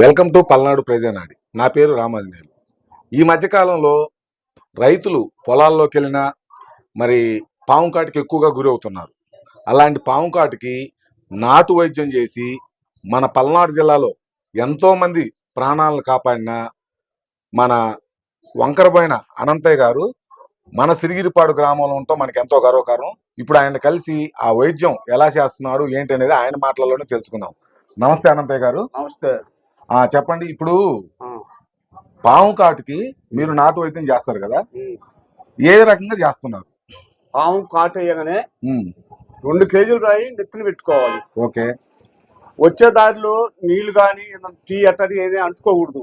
Welcome to Palnadu ప్రజానాడి. నా పేరు రామాంజనేయులు ఈ మధ్యకాలంలో రైతులు పొలాల్లోకి వెళ్ళినా మరి పాము కాటికి ఎక్కువగా గురి అవుతున్నారు. అలాంటి పాము కాటికి నాటు వైద్యం చేసి మన పల్నాడు జిల్లాలో ఎంతోమంది ప్రాణాలను కాపాడిన మన వంకరబోయిన అనంతయ్య గారు మన సిరిగిరిపాడు గ్రామంలో ఉంటాం మనకి ఎంతో గర్వకారం ఇప్పుడు ఆయన కలిసి ఆ వైద్యం ఎలా చేస్తున్నాడు ఏంటి అనేది ఆయన మాటలలోనే తెలుసుకుందాం. నమస్తే అనంతయ్య గారు. నమస్తే. ఆ చెప్పండి ఇప్పుడు పాము కాటుకి మీరు నాటు వైద్యం చేస్తారు కదా. ఏ రకంగా చేస్తున్నారు? పాము కాటేయగానే ఉమ్, రెండు కేజీలు రాయి నెత్తిన పెట్టుకోవాలి. ఓకే. వచ్చే దారిలో నీళ్ళు కానీ టీ అట్టడి ఏమీ అంటుకోకూడదు.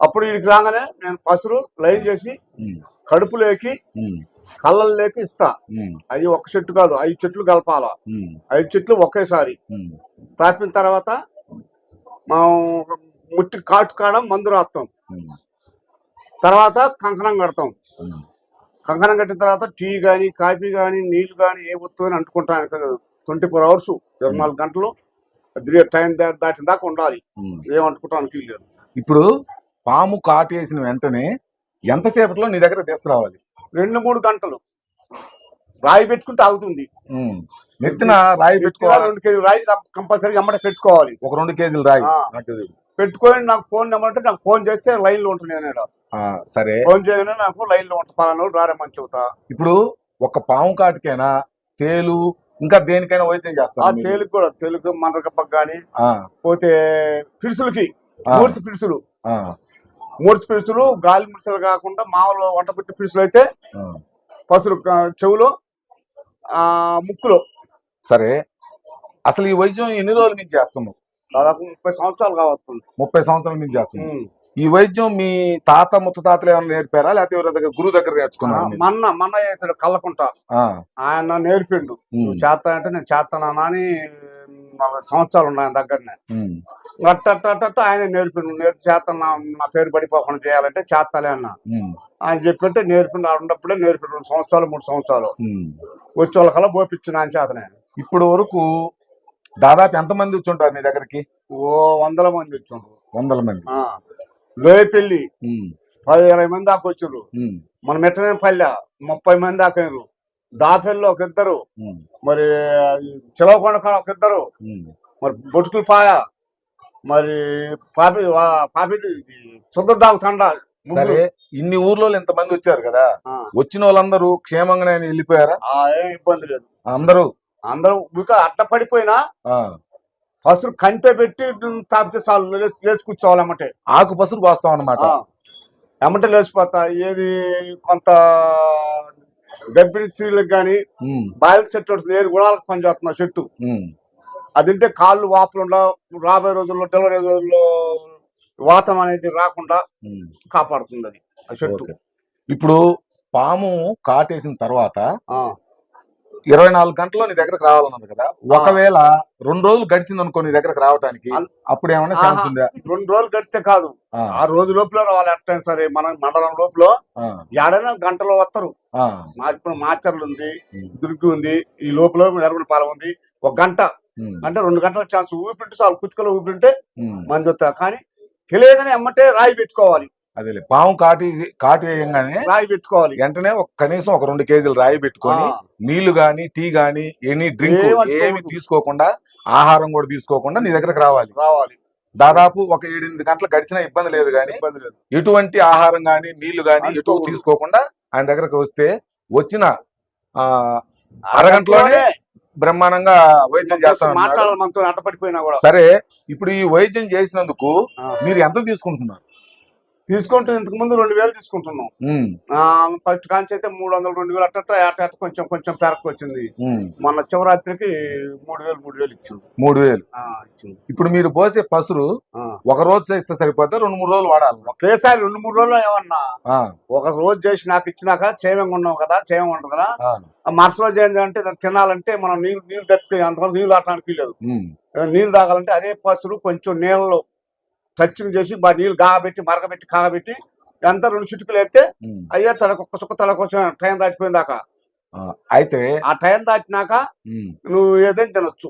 అప్పుడు వీడికి రాగానే నేను పసురు లైన్ చేసి కడుపులోకి కళ్ళల్లోకి ఇస్తా. అది ఒక చెట్టు కాదు ఐదు చెట్లు కలపాల. ఐదు చెట్లు ఒకేసారి. తాపిన తర్వాత ముట్టి కాటు కాడ మందు రాస్తాం. తర్వాత కంకణం కడతాం. కంకణం కట్టిన తర్వాత టీ కానీ కాఫీ కానీ నీళ్ళు కానీ ఏ వస్తువు అంటుకుంటాను ట్వంటీ ఫోర్ అవర్స్ ఇరవై నాలుగు గంటలు టైం దాటిన దాకా ఉండాలి. ఉమ్. ఏం అంటుకుంటానికి లేదు. ఇప్పుడు పాము కాటు వేసిన వెంటనే ఎంతసేపట్లో నీ దగ్గర తీసుకురావాలి? రెండు మూడు గంటలు. రాయి పెట్టుకుంటే ఆగుతుంది నెత్తిన రాయి పెట్టుకోవాలి. రెండు కేజీ రాయి కంపల్సరీ అమ్మట పెట్టుకోవాలి. ఒక రెండు కేజీలు రాయి. పెట్టుకొని నాకు ఫోన్ నెంబర్ అంటే నాకు ఫోన్ చేస్తే లైన్లో నేను ఆ, సరే. ఫోన్ చేయగానే నాకు లైన్లో ఉంటా పలానా రారే మంచి అవుతా ఇప్పుడు ఒక పాము కాటుకైనా తేలు ఇంకా దేనికైనా వైద్యం మీరు? తేలికి కూడా తెలుగు మనరకప్పకు కానీ పోతే పిడుసులకి ఆ, మూర్చి పిడుసులు. ఆ, మూర్చి పిడుసులు గాలి ముడుసులు కాకుండా మామూలు వంట పెట్టి పిడుసులు అయితే. పసులు చెవులో ఆ ముక్కులో సరే అసలు ఈ వైద్యం ఎన్ని రోజుల నుంచి చేస్తున్నావు? దాదాపు ముప్పై సంవత్సరాలు కావస్తుంది. ముప్పై సంవత్సరాల నుంచి చేస్తున్నావు. ఈ వైద్యం మీ తాత ముత్తాతలు ఏమైనా నేర్పారా? లేకపోతే ఎవరి దగ్గర గురువు దగ్గర నేర్చుకున్నారా మీరు? మన్న మన్న ఇతడు కళ్ళకుంటా ఆ, ఆయన నేర్పిండు. ఉమ్, నువ్వు చేస్తా అంటే నేను చేస్తానా అని నలభై సంవత్సరాలు ఉన్నాయి ఆయన దగ్గరనే. ఉమ్, ఆయన నేర్పిండు. నేర్పి చేస్తాను నా పేరు పడిపోకుండా చేయాలంటే చేస్తాలే అన్న. ఉమ్, ఆయన చెప్పంటే నేర్పిండు. ఆడ ఉన్నప్పుడే నేర్పిండు. రెండు సంవత్సరాలు మూడు సంవత్సరాలు. ఉమ్. వచ్చే వాళ్ళకల్లా పోపించిన ఆయన చేతనే. ఇప్పుడు వరకు దాదాపు ఎంతమంది వచ్చి ఉంటారు నీ దగ్గరికి? ఓ వందల మంది వచ్చిండ్రు. వందల మంది. ఆ, లోయపల్లి పది ఇరవై మంది దాకా వచ్చిండ్రు. మన మెట్టమైన పల్లె ముప్పై మంది దాకా అయినరు దాపెల్లో ఒక ఇద్దరు. మరి చిలవకొండ కాడ ఒక ఇద్దరు. మరి బొట్టుకుల పాయ మరి పాపి పాపి సుందరడాగు తండ సరే ఇన్ని ఊర్లో ఇంతమంది వచ్చారు కదా? వచ్చిన వాళ్ళందరూ క్షేమంగానే వెళ్ళిపోయారా? ఆ, ఏం ఇబ్బంది లేదు. అందరూ అందరూ ఇంకా అడ్డ పడిపోయినా ఫస్ట్ కంటే పెట్టి తాపితే చాలు లేచి లేచి కూర్చోవాలి ఎమ్మటే ఆకు పసురు పోస్తాం అన్నమాట. ఆ, ఎమ్మటే లేచిపోతా ఏది కొంత గర్భిణీ స్త్రీలకు కానీ బాయిల చెట్టు ఏడు గుణాలకు పనిచేస్తున్న చెట్టు. అది తింటే కాళ్ళు వాపులు రాబోయే రోజుల్లో డెలివరీ రోజుల్లో వాతం అనేది రాకుండా. కాపాడుతుంది అది ఆ చెట్టు. ఇప్పుడు పాము కాటేసిన తర్వాత ఇరవై నాలుగు గంటల్లో నీ దగ్గరకు రావాలన్నది కదా. ఒకవేళ రెండు రోజులు గడిచింది అనుకో నీ దగ్గరకు రావడానికి అప్పుడు ఏమైనా ఛాన్స్. ఉందా? రెండు రోజులు గడితే కాదు. ఆ, రోజు లోపల రావాలి ఎట్టయినా సరే మన మండలం లోపల ఏడైనా గంటలో వస్తారు మా ఇప్పుడు మాచర్లు ఉంది దుర్గి ఉంది ఈ లోపల ఎర్రగొండ పాలెం ఉంది. ఒక గంట. అంటే రెండు గంటల ఛాన్స్ ఊపిరింటే చాలు. కుతికలో ఊపిరింటే. మంది వస్తా కానీ తెలియగానే ఎమ్మటే రాయి పెట్టుకోవాలి. అదేలే. పాము కాటి కాటు వేయంగానే రాయి పెట్టుకోవాలి. వెంటనే ఒక కనీసం ఒక రెండు కేజీలు రాయి పెట్టుకొని నీళ్ళు గాని టీ గాని ఎనీ డ్రింక్. ఏమి తీసుకోకుండా ఆహారం కూడా తీసుకోకుండా నీ దగ్గరకు రావాలి. రావాలి. దాదాపు ఒక ఏడెనిమిది గంటలు గడిచినా ఇబ్బంది లేదు ఇబ్బంది లేదు. ఎటువంటి ఆహారం గాని నీళ్ళు గాని ఎటు. తీసుకోకుండా ఆయన దగ్గరకు వస్తే వచ్చిన ఆ అరగంటలోనే బ్రహ్మాండంగా వైద్యం చేస్తాను సరే ఇప్పుడు ఈ వైద్యం చేసినందుకు. మీరు ఎంత తీసుకుంటున్నారు? తీసుకుంటూ ఇంతకు ముందు రెండు వేలు తీసుకుంటున్నాం. ఫస్ట్ కాంచి అయితే మూడు వందలు రెండు వేలు అట్ట అట్ట అట్ట కొంచెం కొంచెం పెరకు వచ్చింది. మొన్న శివరాత్రికి మూడు వేలు మూడు వేలు ఇచ్చింది మూడు వేలు. ఇప్పుడు మీరు పోసే పసురు. ఒక రోజు చేస్తే సరిపోతే రెండు మూడు రోజులు వాడాలి. ఒకేసారి రెండు మూడు రోజులు ఏమన్నా? ఒక రోజు చేసి నాకు ఇచ్చినాక చేయంగా ఉన్నాం కదా చేయం ఉంటుంది కదా. ఏంటంటే దాన్ని తినాలంటే మనం నీళ్ళు నీళ్ళు తప్పి అంతవరకు నీళ్ళు తాగడానికి లేదు నీళ్ళు తాగాలంటే అదే పసురు కొంచెం నీళ్ళలో టచింగ్ చేసి బాగా నీళ్ళు కాగబెట్టి మరగబెట్టి కాగబెట్టి ఎంత రెండు చిటుకులు వేస్తే ఉమ్. అయ్యే తల కుక్క చుక్క తల కొంచెం టైం దాటిపోయిన దాకా. అయితే ఆ టైం దాటినాక నువ్వు ఏదైనా తినొచ్చు.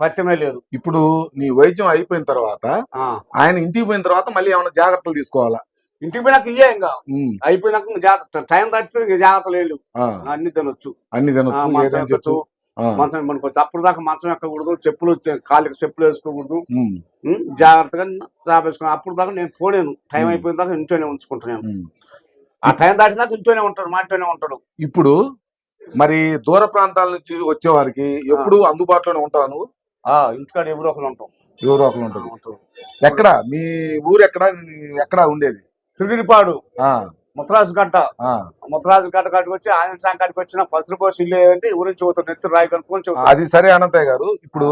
పత్యమే లేదు. ఇప్పుడు నీ వైద్యం అయిపోయిన తర్వాత. ఆయన ఇంటికి పోయిన తర్వాత మళ్ళీ ఏమైనా జాగ్రత్తలు తీసుకోవాలా? ఇంటికి పోయినాక ఇయ్యే ఇంకా. అయిపోయినాక జాగ్రత్త టైం తప్పితే ఇంకా జాగ్రత్త లేదు ఆ, అన్ని తినొచ్చు. అన్ని తినొచ్చు మంచం ఏదైనా ఎక్కచ్చు చెప్పు ఆ, మంచం మనకొచ్చు అప్పుడు దాకా మంచం ఎక్కకూడదు. చెప్పులు కాళ్ళకి చెప్పులు వేసుకోకూడదు. జాగ్రత్తగా చాపేసుకుని అప్పుడు దాకా నేను పోలేను. టైం. అయిపోయిన దాకా ఇంట్లోనే ఉంచుకుంటున్నాను. ఆ టైం దాటిన దాకా ఇంట్లోనే ఉంటాడు మా ఇంట్లోనే ఉంటాడు ఇప్పుడు మరి దూర ప్రాంతాల నుంచి వచ్చే వారికి ఎప్పుడు అందుబాటులోనే ఉంటావు నువ్వు? ఆ ఇంటికాడ ఎవరో ఒకరు ఉంటాం. ఎవరో ఒకరు ఆ, ఉంటుంది ఉంటాం. ఎక్కడ? మీ ఊరు ఎక్కడ? ఎక్కడ ఉండేది? సిరిగిరిపాడు. ఆ. ముసరాజు ఆ. ముసరాజు గడ్డ కాడికి వచ్చి ఆయన సాయం కాడికి వచ్చిన పసురు పోసి ఇల్లు ఏదంటే ఊరి నుంచి పోతాడు నెత్తి రాయి కనుక్కొని అది సరే అనంతయ్య గారు ఇప్పుడు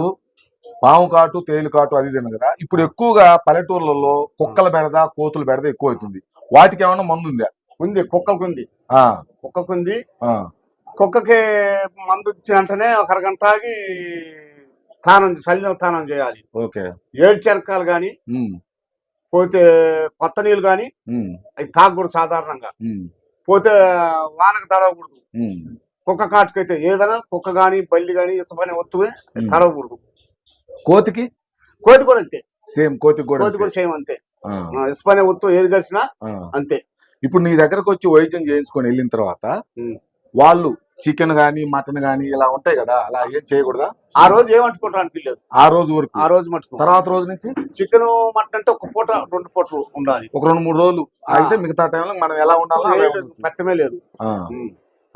పాము కాటు తేలు కాటు అది తిన కదా ఇప్పుడు ఎక్కువగా పల్లెటూర్లలో కుక్కల బెడద కోతుల బెడద ఎక్కువ అవుతుంది వాటికి ఏమైనా మందు ఉందా? ఉంది కుక్కకు ఉంది. ఆ, కుక్కకు ఉంది. ఆ, కుక్కకి మందు ఇచ్చిన వెంటనే ఒక అరగంటకి స్నానం చల్లిన స్నానం చేయాలి. ఓకే. ఏడు చెరకాలు ఉమ్, పోతే కొత్త నీళ్ళు కానీ అవి తాగకూడదు సాధారణంగా పోతే వానకు తడవకూడదు. కుక్క కాటుకైతే ఏదైనా కుక్క కానీ బల్లి కానీ ఇష్టమైన వస్తువే. తడవకూడదు కోతికి కోతి కూడా అంతే సేమ్ కోతికి కూడా కోతి. కూడా సేమ్ అంతే ఇష్టమైన వస్తువు ఏది కలిసినా. అంతే ఇప్పుడు నీ దగ్గరకు వచ్చి వైద్యం చేయించుకొని వెళ్ళిన తర్వాత. వాళ్ళు చికెన్ గానీ మటన్ గానీ ఇలా ఉంటాయి కదా అలా ఏం చేయకూడదా? ఆ రోజు ఏమంటుకుంటానికి లేదు ఆ రోజు వరకు. ఆ రోజు మటుకు. తర్వాత రోజు నుంచి చికెన్ మటన్ అంటే ఒక పూట రెండు పూటలు ఉండాలి. ఒక రెండు మూడు రోజులు. అయితే మిగతా టైంలో మనం ఎలా ఉండాలో. పత్తమే లేదు.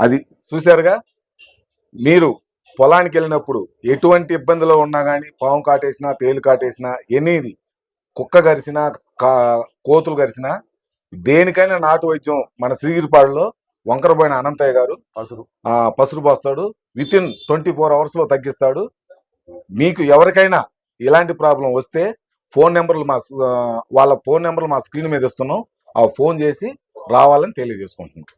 అది చూశారుగా? మీరు పొలానికి వెళ్ళినప్పుడు ఎటువంటి ఇబ్బందిలో ఉన్నా గానీ పాము కాటేసినా తేలు కాటేసినా ఎనీది కుక్క గరిసినా కా- కోతులు గరిసినా దేనికైనా నాటు వైద్యం మన శ్రీగిరిపాడులో వంకరబోయిన అనంతయ్య గారు పసురు. పసురు పోస్తాడు విత్ ఇన్ ట్వంటీ ఫోర్ అవర్స్లో తగ్గిస్తాడు. మీకు ఎవరికైనా ఇలాంటి ప్రాబ్లం వస్తే ఫోన్ నెంబర్లు మా వాళ్ళ ఫోన్ నెంబర్లు మా స్క్రీన్ మీద ఇస్తున్నాం. ఆ ఫోన్ చేసి రావాలని తెలియజేసుకుంటున్నాం.